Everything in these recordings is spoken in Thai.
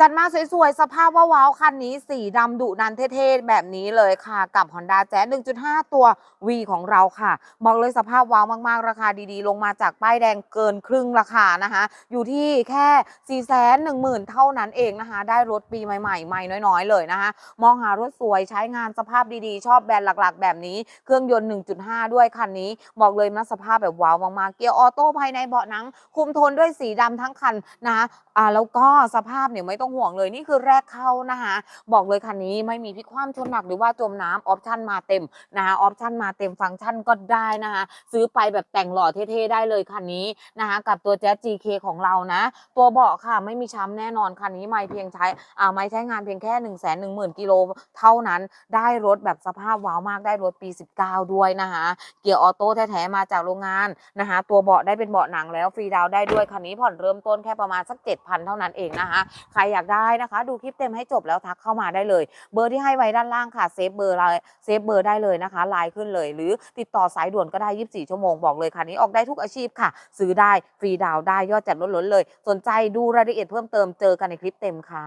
จัดมาสวยๆ สภาพว่าว้าวคันนี้สีดำดุดันเท่ๆ แบบนี้เลยค่ะ กับ Honda Jazz 1.5 ตัว V ของเราค่ะ บอกเลยสภาพว้าวมากๆ ราคาดีๆ ลงมาจากป้ายแดงเกินครึ่งราคานะคะ อยู่ที่แค่ 4 1 0 0 0 0 เท่านั้นเองนะคะ ได้รถปีใหม่ๆ ใหม่น้อยๆ เลยนะคะ มองหารถสวยใช้งานสภาพดีๆ ชอบแบรนด์หลักๆ แบบนี้ เครื่องยนต์ 1.5 ด้วยคันนี้ บอกเลยนะสภาพแบบว้าวมากๆ เกียร์ออโต้ภายในเบาะหนัง คุมโทนด้วยสีดำทั้งคันนะคะอ่าแล้วก็สภาพเนี่ยไม่ต้องห่วงเลยนี่คือแรกเข้านะคะ บอกเลยคันนี้ไม่มีพิกคว่ำชนหนักหรือว่าจมน้ำออปชั่นมาเต็มนะคะออปชั่นมาเต็มฟังก์ชันก็ได้นะคะ ซื้อไปแบบแต่งหล่อเท่ๆได้เลยคันนี้นะคะกับตัว Jazz GK ของเรานะ ตัวเบาะค่ะไม่มีช้ำแน่นอนคันนี้ไม่เพียงใช้อ่าไม่ใช้งานเพียงแค่ 1 1 0 0 0 0กิโลเท่านั้นได้รถแบบสภาพว้าวมากได้รถปี 19 ด้วยนะคะเกียร์ออโต้แท้ๆมาจากโรงงานนะคะตัวเบาะได้เป็นเบาะหนังแล้วฟรีดาวได้ด้วยคันนี้ผ่อนเริ่มต้นแค่ประมาณสัก 7,000 เท่านั้นเองนะคะใครอยากได้นะคะ ดูคลิปเต็มให้จบแล้วทักเข้ามาได้เลย เบอร์ที่ให้ไว้ด้านล่างค่ะเซฟเบอร์ไลน์เซฟเบอร์ได้เลยนะคะไลน์ขึ้นเลย หรือติดต่อสายด่วนก็ได้ 24 ชั่วโมงบอกเลยค่ะนี้ออกได้ทุกอาชีพค่ะ ซื้อได้ฟรีดาวน์ได้ยอดจัดล้นๆเลย สนใจดูรายละเอียดเพิ่มเติมเจอกันในคลิปเต็มค่ะ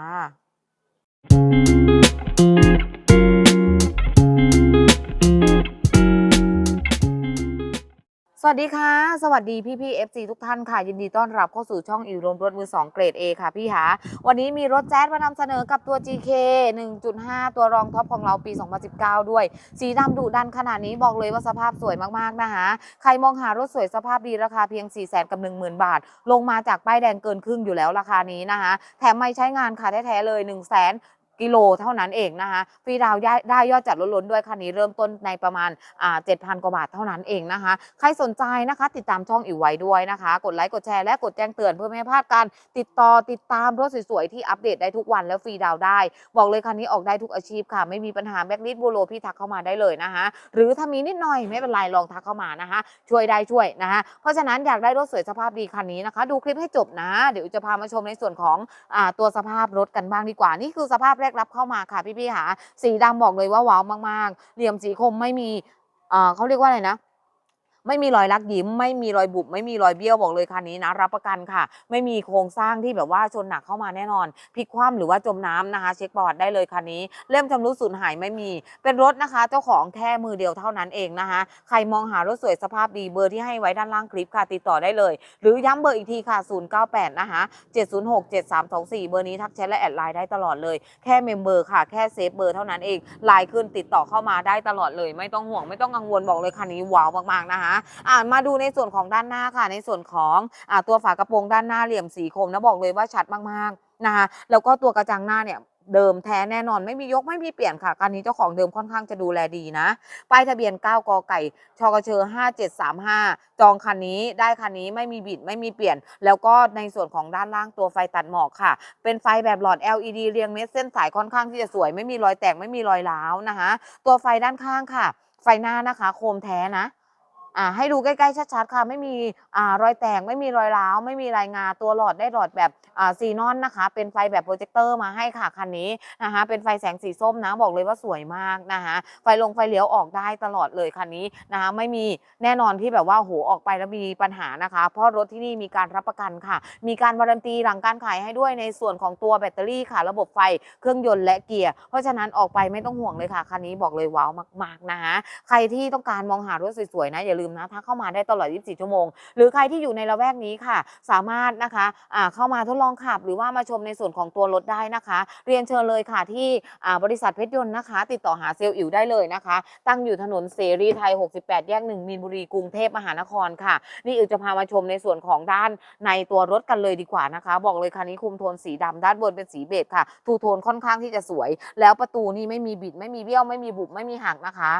ส วัสดีค่ะ สวัสดีพี่พี่ FC ทุกท่านค่ะ ยินดีต้อนรับเข้าสู่ช่องอิวรมรถมือ 2 เกรด A ค่ะพี่หาวันนี้มีรถแจ๊สมานำเสนอกับตัว GK 1.5 ตัวรองท็อปของเราปี 2019 ด้วย สีดำดุดันขนาดนี้บอกเลยว่าสภาพสวยมากๆนะคะใครมองหารถสวยสภาพดีราคาเพียง 4 0 0 0 0กับ 10,000 บาท ลงมาจากป้ายแดงเกินครึ่งอยู่แล้วราคานี้นะคะแถมไม่ใช้งานค่ะแท้ๆเลย1 0 0 0 0แกิโลเท่านั้นเองนะคะฟรีดาวได้ไดยอดจัดล้นๆด้วยคันนี้เริ่มต้นในประมาณอ่า7,000กว่าบาทเท่านั้นเองนะคะ ใครสนใจนะคะ ติดตามช่องอิ๋วไว้ด้วยนะคะ กดไลค์กดแชร์และกดแจ้งเตือนเพื่อไม่ให้พลาดการติดต่อติดตามรถสวยๆที่อัปเดตได้ทุกวันแล้วฟรีดาวได้ บอกเลยคันนี้ออกได้ทุกอาชีพค่ะ ไม่มีปัญหาแบ็กลิสบูโรพี่ทักเข้ามาได้เลยนะคะหรือถ้ามีนิดหน่อยไม่เป็นไรลองทักเข้ามานะคะ ช่วยได้ช่วยนะคะเพราะฉะนั้นอยากได้รถสวยสภาพดีคันนี้นะคะ ดูคลิปให้จบนะ เดี๋ยวจะพามาชมในส่วนของอ่าตัวสภาพรถกันบ้างดีกว่านี่คือสภาพแรกรับเข้ามาค่ะพี่ๆค่ะสีดำบอกเลยว่าว้าวมากๆ เหลี่ยมสีคมไม่มีเขาเรียกว่าอะไรนะ ไม่มีรอยลักยิ้ม ไม่มีรอยบุบไม่มีรอยเบี้ยวบอกเลยคันนี้นะ รับประกันค่ะ ไม่มีโครงสร้างที่แบบว่าชนหนักเข้ามาแน่นอนพลิกคว่ำหรือว่าจมน้ำนะคะ เช็คประวัติได้เลยคันนี้ เล่มชำรุดสูญหายไม่มี เป็นรถนะคะ เจ้าของแค่มือเดียวเท่านั้นเองนะคะ ใครมองหารถสวยสภาพดีเบอร์ที่ให้ไว้ด้านล่างคลิปค่ะติดต่อได้เลย หรือย้ำเบอร์อีกทีค่ะ 098 นะคะ 706 7324 เบอร์นี้ทักแชทและแอดไลน์ได้ตลอดเลยแค่เมมเบอร์ค่ะแค่เซฟเบอร์เท่านั้นเองไลน์ขึ้นติดต่อเข้ามาได้ตลอดเลย ไม่ต้องห่วงไม่ต้องกังวลบอกเลยคันนี้ว้าวมากๆนะคะอ่ามาดูในส่วนของด้านหน้าค่ะ ในส่วนของอ่าตัวฝากระโปรงด้านหน้าเหลี่ยมสีคมนะบอกเลยว่าชัดมากๆนะคะแล้วก็ตัวกระจังหน้าเนี่ยเดิมแท้แน่นอนไม่มียกไม่มีเปลี่ยนค่ะคันนี้เจ้าของเดิมค่อนข้างจะดูแลดีนะป้ายทะเบียน 9กอไก่ชกเชอ5735 จองคันนี้ได้คันนี้ไม่มีบิดไม่มีเปลี่ยน แล้วก็ในส่วนของด้านล่างตัวไฟตัดหมอกค่ะ เป็นไฟแบบหลอด LED เรียงเม็ดเส้นสายค่อนข้างที่จะสวย ไม่มีรอยแตกไม่มีรอยร้าวนะคะตัวไฟด้านข้างค่ะ ไฟหน้านะคะ โคมแท้นะ อ่าให้ดูใกล้ๆชัดๆค่ะ ไม่มีอ่ารอยแตกไม่มีรอยร้าว ไม่มีรายงาตัวหลอดได้หลอดแบบอ่าซีนอนนะคะ เป็นไฟแบบโปรเจคเตอร์มาให้ค่ะคันนี้นะคะเป็นไฟแสงสีส้มนะบอกเลยว่าสวยมากนะคะไฟลงไฟเลี้ยวออกได้ตลอดเลยคันนี้นะคะไม่มีแน่นอนที่แบบว่าโหออกไปแล้วมีปัญหานะคะ เพราะรถที่นี่มีการรับประกันค่ะ มีการวารันตีหลังการขายให้ด้วยในส่วนของตัวแบตเตอรี่ค่ะ ระบบไฟเครื่องยนต์และเกียร์เพราะฉะนั้นออกไปไม่ต้องห่วงเลยค่ะคันนี้บอกเลยว้าวมาก ๆนะคะใครที่ต้องการมองหารถสวยๆนะอย่าลืมนะทักเข้ามาได้ตลอด 24 ชั่วโมง หรือใครที่อยู่ในละแวกนี้ค่ะ สามารถนะคะอ่าเข้ามาทดลองขับ หรือว่ามาชมในส่วนของตัวรถได้นะคะ เรียนเชิญเลยค่ะที่บริษัทเพชรยนต์นะคะ ติดต่อหาเซลล์อิ๋วได้เลยนะคะ ตั้งอยู่ถนนเสรีไทย 68 แยก 1 มีนบุรีกรุงเทพมหานครค่ะ นี่อิ๋วจะพามาชมในส่วนของด้านในตัวรถกันเลยดีกว่านะคะ บอกเลยคันนี้คุมโทนสีดำด้านบนเป็นสีเบจค่ะทูโทนค่อนข้างที่จะสวย แล้วประตูนี่ไม่มีบิดไม่มีเบี้ยวไม่มีบุบไม่มีหักนะคะ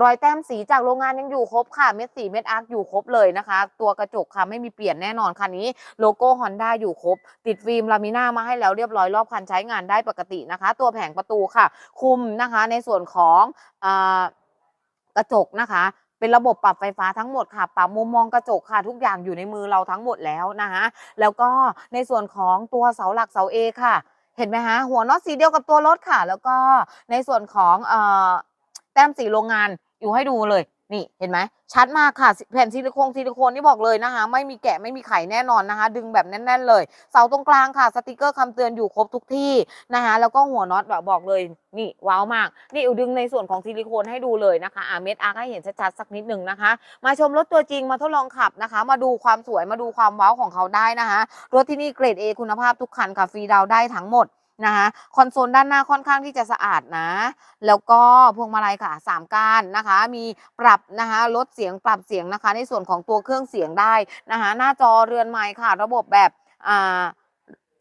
รอยแต้มสีจากโรงงานยังอยู่ครบค่ะ เม็ดสีเม็ดอาร์คอยู่ครบเลยนะคะ ตัวกระจกค่ะไม่มีเปลี่ยนแน่นอนคันนี้ โลโก้ฮอนด้าอยู่ครบ ติดฟิล์มลามิน่ามาให้แล้วเรียบร้อยรอบคันใช้งานได้ปกตินะคะ ตัวแผงประตูค่ะ คุมนะคะในส่วนของอกระจกนะคะเป็นระบบปรับไฟฟ้าทั้งหมดค่ะ ปรับมุมมองกระจกค่ะ ทุกอย่างอยู่ในมือเราทั้งหมดแล้วนะคะแล้วก็ในส่วนของตัวเสาหลักเสาเอค่ะ เห็นไหมคะหัวน็อตสีเดียวกับตัวรถค่ะ แล้วก็ในส่วนของ ต้มสีโรงงานอยู่ให้ดูเลย นี่เห็นไหมชัดมากค่ะแผ่นซิลิโคนซิลิโคนนี่บอกเลยนะคะ ไม่มีแกะไม่มีไข่แน่นอนนะคะ ดึงแบบแน่นๆเลย เสาตรงกลางค่ะ สติกเกอร์คำเตือนอยู่ครบทุกที่นะคะแล้วก็หัวน็อตแบบบอกเลยนี่ว้าวมาก นี่อิวดึงในส่วนของซิลิโคนให้ดูเลยนะคะอ่าเม็ดอาร์ให้เห็นชัดๆสักนิดหนึ่งนะคะ มาชมรถตัวจริงมาทดลองขับนะคะ มาดูความสวยมาดูความว้าวของเขาได้นะคะรถที่นี่เกรด A คุณภาพทุกคันค่ะฟรีดาวได้ทั้งหมด นะคะคอนโซลด้านหน้าค่อนข้างที่จะสะอาดนะ แล้วก็พวงมาลัยค่ะสามก้านนะคะ มีปรับนะคะลดเสียงปรับเสียงนะคะ ในส่วนของตัวเครื่องเสียงได้นะคะหน้าจอเรือนไม้ค่ะ ระบบแบบ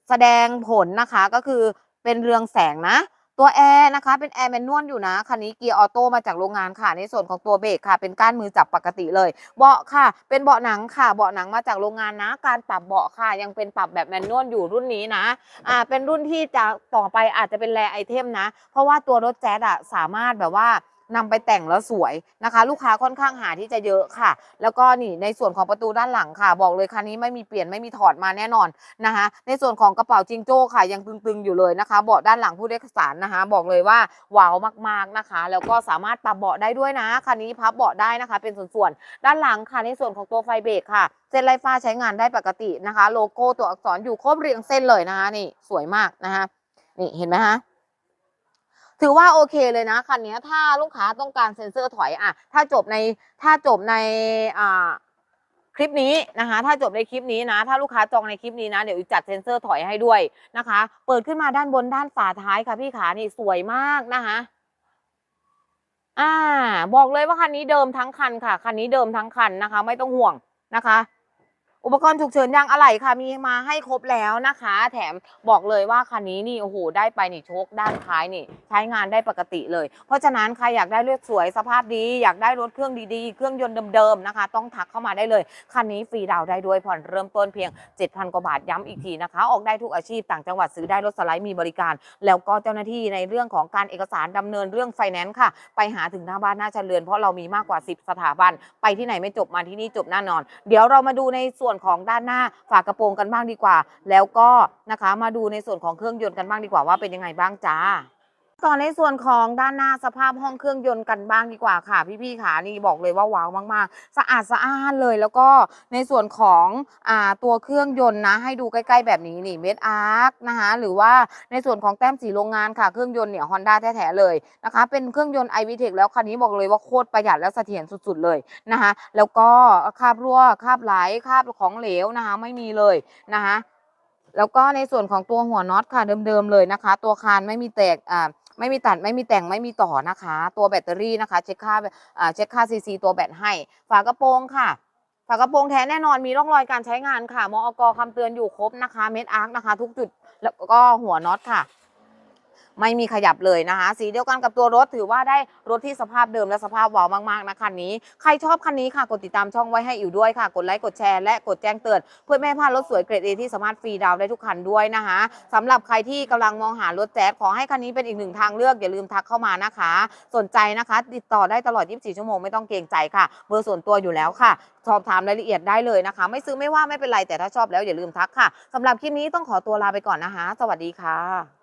แสดงผลนะคะก็คือเป็นเรืองแสงนะ ตัวแอร์นะคะ เป็นแอร์แมนนวลอยู่นะ คันนี้เกียร์ออโต้มาจากโรงงานค่ะ ในส่วนของตัวเบรกค่ะ เป็นก้านมือจับปกติเลย เบาะค่ะ เป็นเบาะหนังค่ะ เบาะหนังมาจากโรงงานนะ การปรับเบาะค่ะ ยังเป็นปรับแบบแมนนวลอยู่รุ่นนี้นะ อ่า เป็นรุ่นที่จะต่อไปอาจจะเป็นแรไอเทมนะ เพราะว่าตัวรถแจ๊ดอะสามารถแบบว่า นำไปแต่งแล้วสวยนะคะ ลูกค้าค่อนข้างหาที่จะเยอะค่ะ แล้วก็นี่ในส่วนของประตูด้านหลังค่ะ บอกเลยคันนี้ไม่มีเปลี่ยนไม่มีถอดมาแน่นอนนะคะ ในส่วนของกระเป๋าจิงโจ้ค่ะยังตึงๆอยู่เลยนะคะเบาะด้านหลังผู้โดยสารนะคะ บอกเลยว่าว้าวมากๆนะคะ แล้วก็สามารถปรับเบาะได้ด้วยนะคันนี้พับเบาะได้นะคะ เป็นส่วนๆด้านหลังค่ะในส่วนของตัวไฟเบรกค่ะเส้นไรฟ้าใช้งานได้ปกตินะคะ โลโก้ตัวอักษรอยู่ครบเรียงเส้นเลยนะคะนี่สวยมากนะคะนี่เห็นไหมคะ ถือว่าโอเคเลยนะคันนี้ถ้าลูกค้าต้องการเซ็นเซอร์ถอยอะถ้าจบในถ้าจบในอ่าคลิปนี้นะคะ ถ้าจบในคลิปนี้นะ ถ้าลูกค้าจองในคลิปนี้นะ เดี๋ยวจัดเซ็นเซอร์ถอยให้ด้วยนะคะ เปิดขึ้นมาด้านบนด้านฝาท้ายค่ะพี่ขานี่สวยมากนะคะอ่า บอกเลยว่าคันนี้เดิมทั้งคันค่ะคันนี้เดิมทั้งคันนะคะ ไม่ต้องห่วงนะคะ อุปกรณ์ฉุกเฉินยางอะไหล่ค่ะมีมาให้ครบแล้วนะคะ แถมบอกเลยว่าคันนี้นี่โอ้โหได้ไปนี่โชคด้านท้ายนี่ ใช้งานได้ปกติเลย เพราะฉะนั้นใครอยากได้รถสวยสภาพดี อยากได้รถเครื่องดีๆ เครื่องยนต์เดิมๆนะคะ ต้องทักเข้ามาได้เลย คันนี้ฟรีดาวน์ได้ด้วยผ่อนเริ่มต้นเพียง 7,000 กว่าบาทย้ำอีกทีนะคะ ออกได้ทุกอาชีพต่างจังหวัดซื้อได้รถสไลด์มีบริการ แล้วก็เจ้าหน้าที่ในเรื่องของการเอกสารดำเนินเรื่องไฟแนนซ์ค่ะ ไปหาถึงหน้าบ้านหน้าเฉลือนเพราะเรามีมากกว่า 10 สถาบัน ไปที่ไหนไม่จบมาที่นี่จบแน่นอน เดี๋ยวเรามาดูในส่วนของด้านหน้าฝากระโปรงกันบ้างดีกว่า แล้วก็นะคะมาดูในส่วนของเครื่องยนต์กันบ้างดีกว่าว่าเป็นยังไงบ้างจ้า ต่อในส่วนของด้านหน้าสภาพห้องเครื่องยนต์กันบ้างดีกว่าค่ะ พี่ๆขานี่บอกเลยว่าว้าวมาก ๆ สะอาดสะอ้านเลยแล้วก็ในส่วนของอ่าตัวเครื่องยนต์นะ ให้ดูใกล้ๆแบบนี้นี่เมดอาร์คนะคะหรือว่าในส่วนของแต้มสีโรงงานค่ะเครื่องยนต์เนี่ยฮอนด้าแท้ๆเลยนะคะเป็นเครื่องยนต์ i v t e c h แล้วคันนี้บอกเลยว่าโคตรประหยัดและเสถียรสุดๆเลยนะคะแล้วก็คาบรั่วคาบไหลคาบของเหลวนะคะไม่มีเลยนะคะแล้วก็ในส่วนของตัวหัวน็อตค่ะเดิมๆเลยนะคะ ตัวคานไม่มีแตกอ่า ไม่มีตัดไม่มีแต่งไม่มีต่อนะคะ ตัวแบตเตอรี่นะคะ เช็คค่าอ่าเช็คค่าซีซีตัวแบตให้ ฝากระโปรงค่ะฝากระโปรงแท้แน่นอนมีร่องรอยการใช้งานค่ะมอกคำเตือนอยู่ครบนะคะ เม็ดอาร์คนะคะ ทุกจุดแล้วก็หัวน็อตค่ะ ไม่มีขยับเลยนะคะ สีเดียวกันกับตัวรถถือว่าได้รถที่สภาพเดิมและสภาพวาวมากๆนะคันนี้ ใครชอบคันนี้ค่ะกดติดตามช่องไว้ให้อยู่ด้วยค่ะ กดไลค์กดแชร์และกดแจ้งเตือนเพื่อไม่พลาดรถสวยเกรดเอที่สามารถฟรีดาวน์ได้ทุกคันด้วยนะคะสำหรับใครที่กำลังมองหารถแจ๊สขอให้คันนี้เป็นอีกหนึ่งทางเลือกอย่าลืมทักเข้ามานะคะ สนใจนะคะ ติดต่อได้ตลอด 24 ชั่วโมงไม่ต้องเกรงใจค่ะ เบอร์ส่วนตัวอยู่แล้วค่ะ สอบถามรายละเอียดได้เลยนะคะ ไม่ซื้อไม่ว่าไม่เป็นไรแต่ถ้าชอบแล้วอย่าลืมทักค่ะสำหรับคลิปนี้ต้องขอตัวลาไปก่อนนะคะ สวัสดีค่ะ